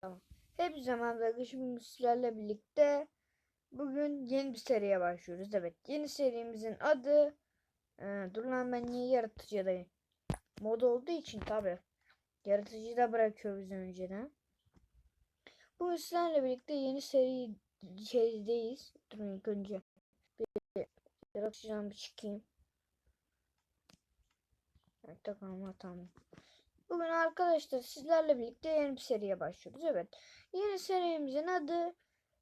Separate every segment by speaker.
Speaker 1: Tamam. Hepinize merhaba arkadaşlar. Sizlerle birlikte bugün yeni bir seriye başlıyoruz. Evet, yeni serimizin adı ee, dur lan ben niye yaratıcıdayım? Mod olduğu için tabi. Yaratıcıyı da bırakıyor bizi önceden. Bugün sizlerle birlikte yeni seri şeydeyiz. Durun ilk önce. Bir yaratıcıdan bir çıkayım. Evet, tamam tamam. Bugün arkadaşlar sizlerle birlikte yeni bir seriye başlıyoruz. Evet. Yeni serimizin adı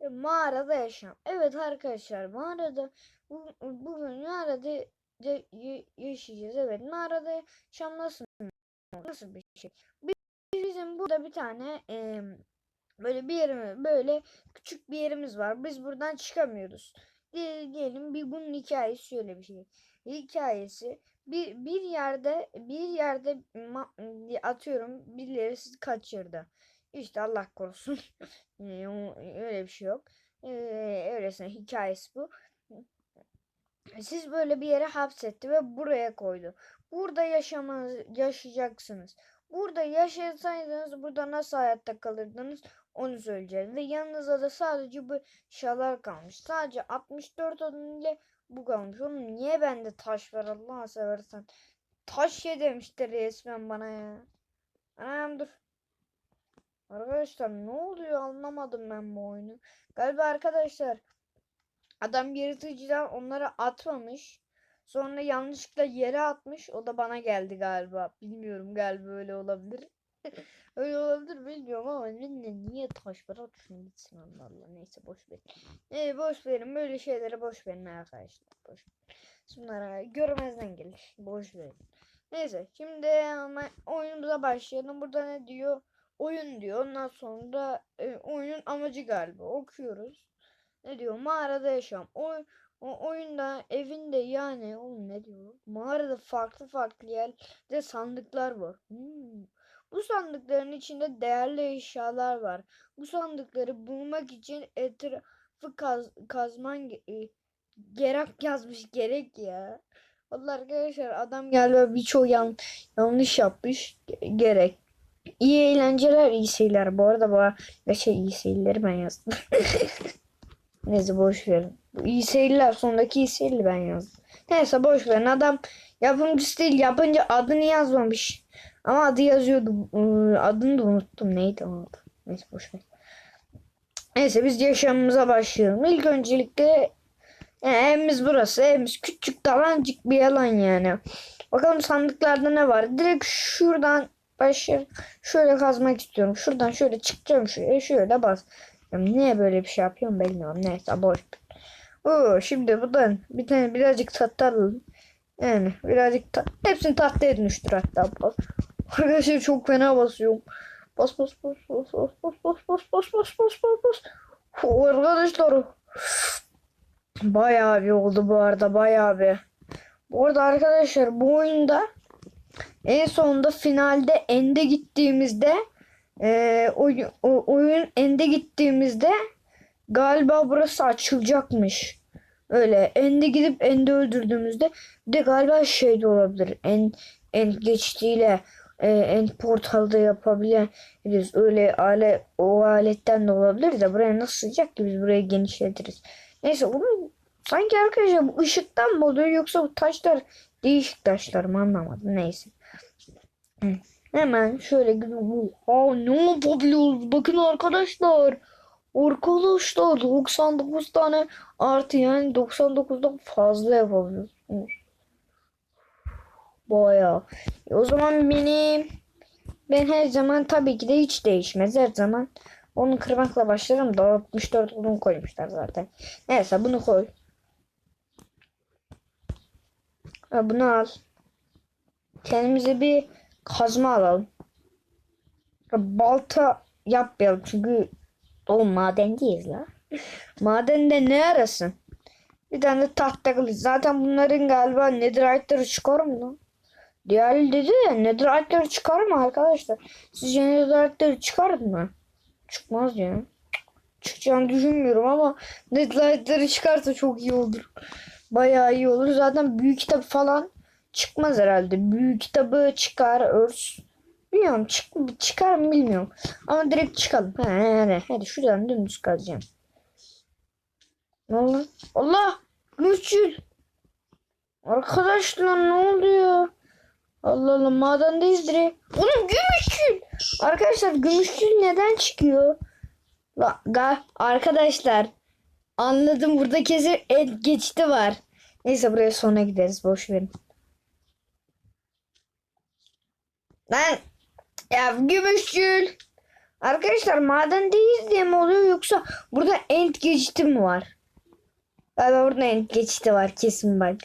Speaker 1: e, Mağarada Yaşam. Evet arkadaşlar mağarada bu, bugün mağarada de, yaşayacağız. Evet mağarada yaşam nasıl nasıl bir şey? Biz, bizim burada bir tane e, böyle bir yerimiz böyle küçük bir yerimiz var. Biz buradan çıkamıyoruz. Diye- Diyelim bir bunun hikayesi şöyle bir şey. Hikayesi bir, bir yerde bir yerde atıyorum birileri sizi kaçırdı. İşte Allah korusun. Ee, öyle bir şey yok. Ee, öylesine hikayesi bu. Siz böyle bir yere hapsetti ve buraya koydu. Burada yaşamanız, yaşayacaksınız. Burada yaşasaydınız burada nasıl hayatta kalırdınız onu söyleyeceğiz. Ve yanınızda da sadece bu şalar kalmış. Sadece 64 odun ile bu kalmış. Oğlum niye bende taş var Allah'ını seversen. Taş ye demişti resmen bana ya. Anam dur. Arkadaşlar ne oluyor anlamadım ben bu oyunu. Galiba arkadaşlar adam yaratıcıdan onları atmamış. Sonra yanlışlıkla yere atmış. O da bana geldi galiba. Bilmiyorum galiba öyle olabilir. Öyle olabilir bilmiyorum ama ne, niye taş var at şunu gitsin Allah Allah. Neyse boş ver. Ee, boş verin böyle şeylere boş verin arkadaşlar. Boş. Bunlara görmezden gelir. Boş verin. Neyse şimdi ama oyunumuza başlayalım. Burada ne diyor? Oyun diyor. Ondan sonra e, oyunun amacı galiba. Okuyoruz. Ne diyor? Mağarada yaşam. Oy, o oyunda evinde yani oğlum ne diyor? Mağarada farklı farklı yerde sandıklar var. Hmm. Bu sandıkların içinde değerli eşyalar var. Bu sandıkları bulmak için etrafı kaz, kazman e, gerek yazmış gerek ya. Vallahi arkadaşlar adam galiba birçok yan, yanlış yapmış. Ge- Gerek. İyi eğlenceler, iyi seyirler. Bu arada bu ya şey iyi seyirleri ben yazdım. Neyse boş verin. Bu iyi seyirler sondaki iyi seyirli ben yazdım. Neyse boş verin. Adam yapımcısı değil yapınca adını yazmamış. Ama adı yazıyordu. Iı, Adını da unuttum. Neydi o adı? Neyse boş ver. Neyse biz yaşamımıza başlayalım. İlk öncelikle e, evimiz burası. Evimiz küçük dalancık bir yalan yani. Bakalım sandıklarda ne var. Direkt şuradan başlayalım. Şöyle kazmak istiyorum. Şuradan şöyle çıkacağım şuraya. Şöyle bas. Niye böyle bir şey yapıyorum bilmiyorum. Neyse boş. Oo, şimdi buradan bir tane birazcık tahta alalım. Yani birazcık ta hepsini tahtaya dönüştür hatta. Arkadaşlar çok fena basıyorum. Bas bas bas bas bas bas bas bas bas bas bas bas bas. Arkadaşlar bayağı bir oldu bu arada bayağı bir. Bu arada arkadaşlar bu oyunda en sonunda finalde ende gittiğimizde e, oyun, o, oyun ende gittiğimizde galiba burası açılacakmış. Öyle ende gidip ende öldürdüğümüzde de galiba şey de olabilir. En en geçtiğiyle e, en portalda yapabiliriz. Öyle alet o aletten de olabilir de buraya nasıl sığacak ki biz buraya genişletiriz. Neyse bunu sanki arkadaşlar bu ışıktan mı oluyor yoksa bu taşlar değişik taşlar mı anlamadım. Neyse. Hemen şöyle gidiyorum. Aa, ne yapabiliyoruz? Bakın arkadaşlar. Arkadaşlar 99 tane artı yani 99'dan fazla yapabiliyoruz. Bayağı. E, o zaman benim ben her zaman tabii ki de hiç değişmez. Her zaman onu kırmakla başlarım da 64 odun koymuşlar zaten. Neyse bunu koy. Ha, bunu al. Kendimize bir kazma alalım. Balta yapmayalım çünkü o madendeyiz la. Madende ne arasın? Bir tane de tahta kılıç. Zaten bunların galiba netherite'ları çıkar mı lan? Diğerli dedi ya netherite'ları çıkar mı arkadaşlar? Sizce netherite'ları çıkar mı? Çıkmaz ya. Çıkacağını düşünmüyorum ama netherite'ları çıkarsa çok iyi olur. Bayağı iyi olur. Zaten büyük kitap falan çıkmaz herhalde. Büyük kitabı çıkar. Örs Bilmiyorum çık, çıkar mı bilmiyorum. Ama direkt çıkalım. He, hadi, hadi şuradan dümdüz kazacağım. Oldu? Allah! Gümüşçül! Arkadaşlar ne oluyor? Allah Allah madendeyiz direkt. Oğlum gümüşçül! Arkadaşlar gümüşçül neden çıkıyor? La, arkadaşlar anladım burada kesin et geçti var. Neyse buraya sonra gideriz boş verin. Lan ya gümüşçül. Arkadaşlar madendeyiz diye mi oluyor yoksa burada end geçiti mi var? Galiba burada end geçiti var kesin bak.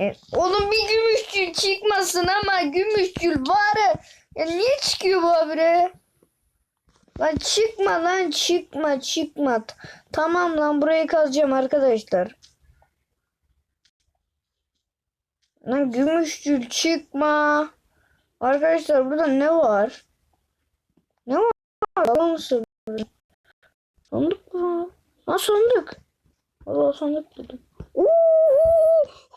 Speaker 1: E, oğlum bir gümüşçül çıkmasın ama gümüşçül var. Ya niye çıkıyor bu habire? Lan çıkma lan çıkma çıkma. Tamam lan burayı kazacağım arkadaşlar. Lan gümüşçül çıkma. Arkadaşlar burada ne var? Ne var? Baba mısın? Sandık mı? Ha sandık. Allah sandık buldum. Oo,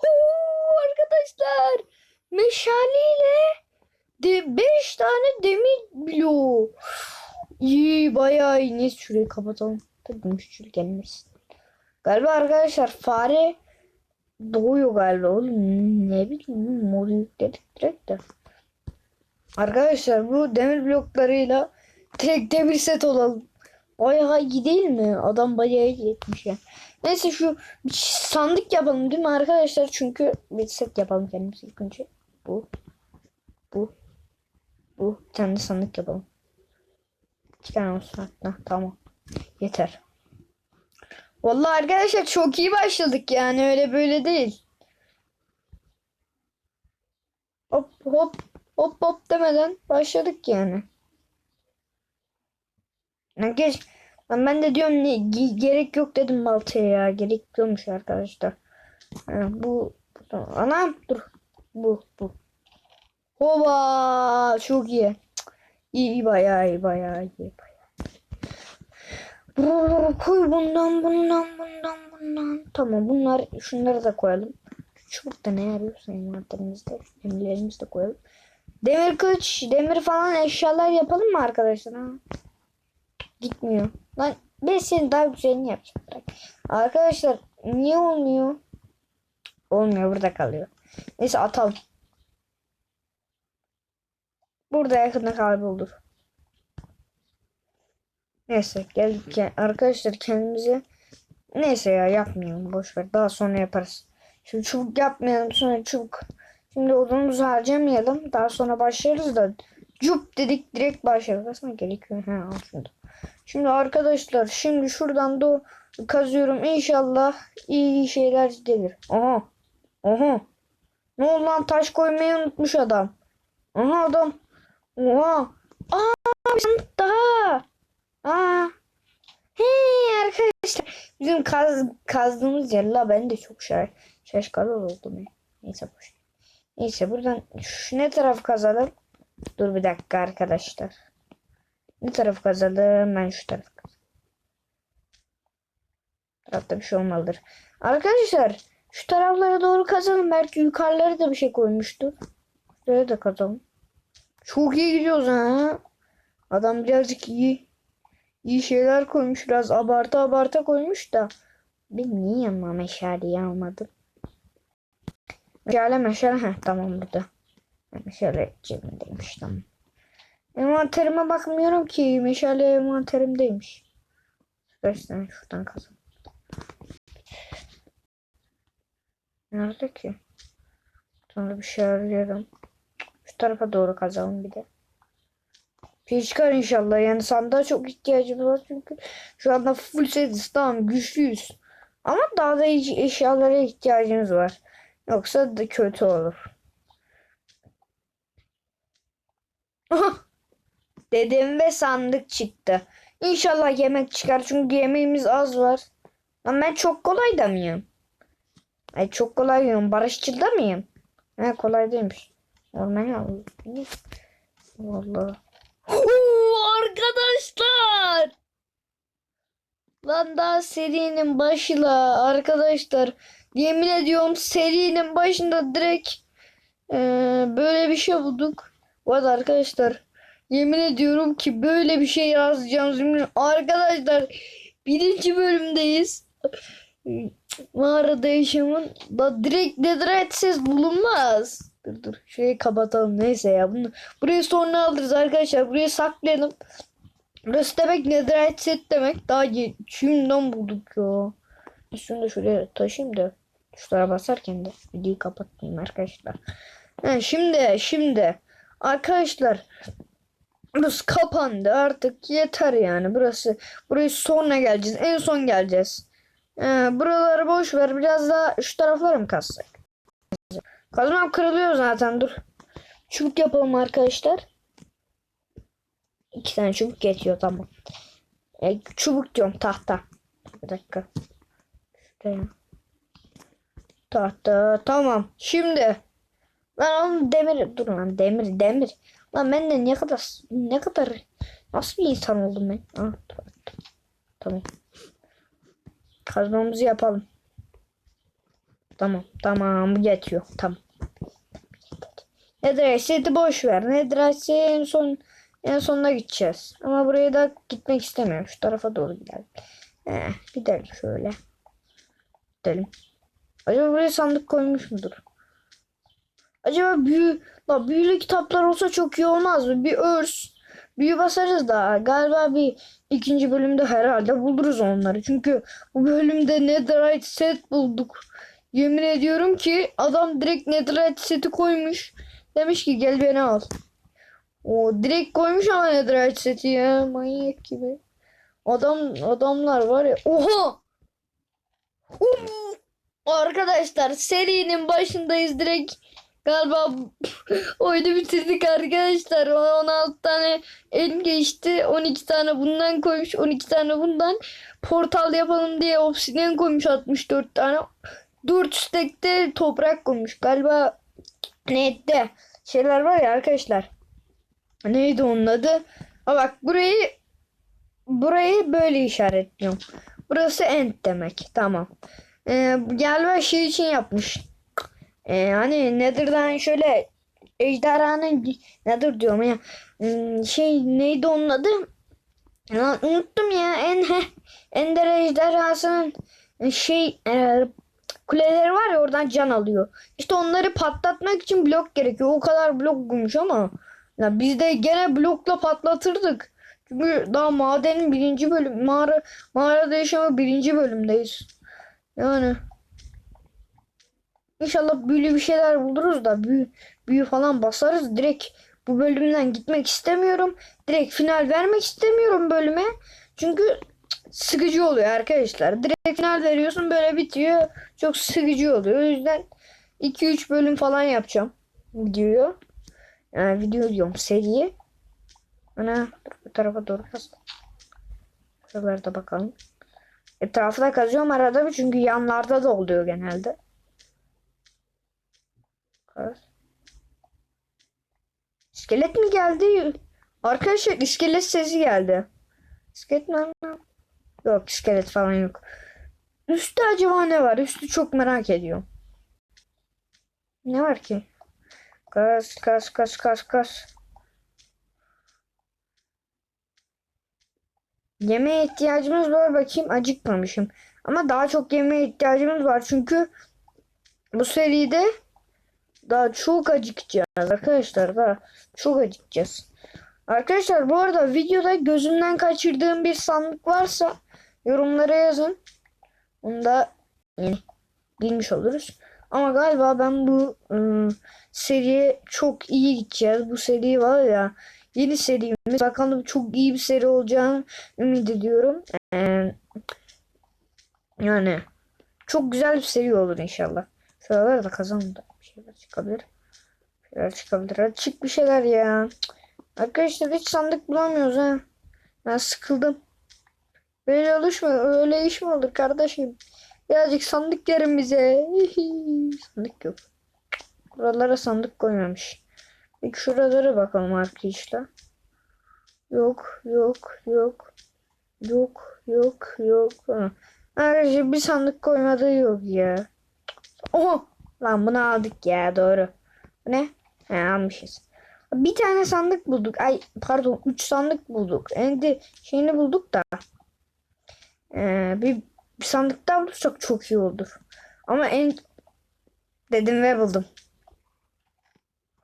Speaker 1: oo, arkadaşlar meşaleyle de 5 tane demir bloğu. İyi bayağı iyi. Neyse şurayı kapatalım. Tabii gümüşçül gelmesin. Galiba arkadaşlar fare doğuyor galiba oğlum. Ne bileyim modu yükledik direkt de. Arkadaşlar bu demir bloklarıyla direkt demir set olalım. Bayağı iyi değil mi? Adam bayağı iyi etmiş ya. Neyse şu sandık yapalım değil mi arkadaşlar? Çünkü bir set yapalım kendimize ilk önce. Bu. Bu. Bu. Bir tane de sandık yapalım. İki tane olsun hatta. Tamam. Yeter. Vallahi arkadaşlar çok iyi başladık yani öyle böyle değil. Hop hop hop hop demeden başladık yani. Lan geç. Lan ben de diyorum ne ge- gerek yok dedim baltaya ya. Gerek yokmuş arkadaşlar. Ha, bu, bu anam dur. Bu bu. Hoba çok iyi. İyi, iyi bayağı iyi bayağı iyi bayağı. Buralara koy bundan bundan bundan bundan. Tamam bunlar şunları da koyalım. Çubuk da ne yarıyorsa envanterimizde. Demirlerimizi de koyalım. Demir kılıç, demir falan eşyalar yapalım mı arkadaşlar? Ha? Gitmiyor. Lan ben senin daha güzelini yapacağım. Bırak. Arkadaşlar niye olmuyor? Olmuyor burada kalıyor. Neyse atalım. Burada yakında kaybolur. Neyse ya. Arkadaşlar kendimize neyse ya yapmayalım boş ver. Daha sonra yaparız. Şimdi çubuk yapmayalım sonra çubuk. Şimdi odunumuzu harcamayalım. Daha sonra başlarız da cup dedik direkt başlarız. Aslında gerekiyor. Ha al şunu da. Şimdi arkadaşlar şimdi şuradan da kazıyorum. İnşallah iyi şeyler gelir. Aha. Aha. Ne oldu lan taş koymayı unutmuş adam. Aha adam. Oha. Aa bir daha. Aa. Hey arkadaşlar. Bizim kaz, kazdığımız yer la ben de çok şaş şaşkın oldum. Neyse boş. Neyse buradan şu ne taraf kazalım? Dur bir dakika arkadaşlar. Ne taraf kazalım? Ben şu taraf kazalım. Tarafta bir şey olmalıdır. Arkadaşlar şu taraflara doğru kazalım. Belki yukarılara da bir şey koymuştur. Şuraya da kazalım. Çok iyi gidiyoruz ha. Adam birazcık iyi iyi şeyler koymuş. Biraz abartı abartı koymuş da. Ben niye ama meşaleyi almadım? Meşale meşale. Heh, tamam burada. Meşale cebimdeymiş tamam. Envanterime bakmıyorum ki. Meşale envanterimdeymiş. Tane şuradan kazan. Nerede ki? Sonra bir şey arıyorum. Şu tarafa doğru kazalım bir de. Bir çıkar inşallah. Yani sandığa çok ihtiyacımız var çünkü şu anda full setiz. Tamam güçlüyüz. Ama daha da eşyalara ihtiyacımız var. Yoksa da kötü olur. Dedim ve sandık çıktı. İnşallah yemek çıkar çünkü yemeğimiz az var. Ama ben çok kolay da mıyım? Ay çok kolay mıyım? Barışçıl da mıyım? He kolay değilmiş. Normal alayım. Vallahi. Arkadaşlar. Lan daha serinin başıyla arkadaşlar. Yemin ediyorum serinin başında direkt eee, böyle bir şey bulduk. Bu arada arkadaşlar Yemin ediyorum ki böyle bir şey yazacağım. Şimdi arkadaşlar birinci bölümdeyiz. Mağarada yaşamın da direkt netherite'siz bulunmaz. Dur dur şurayı kapatalım neyse ya. Bunu, burayı sonra alırız arkadaşlar. Burayı saklayalım. Burası demek netherite set demek. Daha şimdiden bulduk ya. Şunu da şuraya taşıyayım da tuşlara basarken de videoyu kapatmayayım arkadaşlar. Ha, şimdi şimdi arkadaşlar burası kapandı artık yeter yani burası burayı sonra geleceğiz en son geleceğiz. Ee, buraları boş ver biraz daha şu taraflara mı kazsak? Kazmam kırılıyor zaten dur. Çubuk yapalım arkadaşlar. İki tane çubuk yetiyor tamam. E, çubuk diyorum tahta. Bir dakika. Şuraya. Tahta tamam. Şimdi lan oğlum demir dur lan demir demir. Lan ben de ne kadar ne kadar nasıl bir insan oldum ben? Ah, tamam. tamam. Kazmamızı yapalım. Tamam tamam bu yetiyor. Tamam. Netherite'i boş ver. Netherite'i en son en sonuna gideceğiz. Ama buraya da gitmek istemiyorum. Şu tarafa doğru gidelim. Eh, gidelim şöyle. Gidelim. Acaba buraya sandık koymuş mudur? Acaba büyü, la büyülü kitaplar olsa çok iyi olmaz mı? Bir örs. Büyü basarız da galiba bir ikinci bölümde herhalde buluruz onları. Çünkü bu bölümde Netherite set bulduk. Yemin ediyorum ki adam direkt Netherite seti koymuş. Demiş ki gel beni al. O direkt koymuş ama Netherite seti ya manyak gibi. Adam adamlar var ya. Oha! Um! Arkadaşlar serinin başındayız direkt. Galiba oyunu bitirdik arkadaşlar. 16 tane el geçti. 12 tane bundan koymuş. 12 tane bundan. Portal yapalım diye obsidian koymuş 64 tane. 4 stekte toprak koymuş. Galiba neydi? Şeyler var ya arkadaşlar. Neydi onun adı? Ha bak burayı burayı böyle işaretliyorum. Burası end demek. Tamam. Ee, galiba şey için yapmış. Ee, hani Nether'dan şöyle ejderhanın Nether diyorum ya. Hmm, Şey neydi onun adı? Lan unuttum ya. En Ender ejderhasının şey e, kuleleri var ya oradan can alıyor. İşte onları patlatmak için blok gerekiyor. O kadar blok bulmuş ama ya biz de gene blokla patlatırdık. Çünkü daha madenin birinci bölüm mağara mağarada yaşama birinci bölümdeyiz. Yani İnşallah büyülü bir şeyler buluruz da büyü, büyü falan basarız. Direkt bu bölümden gitmek istemiyorum. Direkt final vermek istemiyorum bölüme. Çünkü sıkıcı oluyor arkadaşlar. Direkt final veriyorsun böyle bitiyor. Çok sıkıcı oluyor. O yüzden 2-3 bölüm falan yapacağım videoyu. Yani video diyorum seriyi. Ana bu tarafa doğru kaz. Şuralarda bakalım. Etrafı da kazıyorum arada çünkü yanlarda da oluyor genelde. Kaz. İskelet mi geldi? Arkadaşlar iskelet sesi geldi. İskelet mi? Yok iskelet falan yok. Üstte acaba ne var? Üstü çok merak ediyorum. Ne var ki? Kas kas kas kas kas. Yemeğe ihtiyacımız var bakayım acıkmamışım. Ama daha çok yemeğe ihtiyacımız var çünkü bu seride daha çok acıkacağız arkadaşlar daha çok acıkacağız. Arkadaşlar bu arada videoda gözümden kaçırdığım bir sandık varsa yorumlara yazın. Onu da yani bilmiş oluruz. Ama galiba ben bu ıı, seriye çok iyi gideceğiz. Bu seri var ya yeni serimiz. Bakalım çok iyi bir seri olacağını ümit ediyorum. Ee, yani çok güzel bir seri olur inşallah. Şuralarda da bir şeyler çıkabilir. Bir şeyler çıkabilir. Hadi bir şeyler ya. Arkadaşlar hiç sandık bulamıyoruz ha. Ben sıkıldım. Böyle oluşma, öyle iş mi olur kardeşim? Birazcık sandık verin bize. sandık yok. Buralara sandık koymamış. Peki şuralara bakalım arkadaşlar. Yok, yok, yok. Yok, yok, yok. Ha. Arkadaşlar bir sandık koymadığı yok ya. Oha! Lan bunu aldık ya doğru. Bu ne? He almışız. Bir tane sandık bulduk. Ay pardon 3 sandık bulduk. Endi şeyini bulduk da. Ee, bir, bir sandık daha bulursak çok iyi olur. Ama en dedim ve buldum.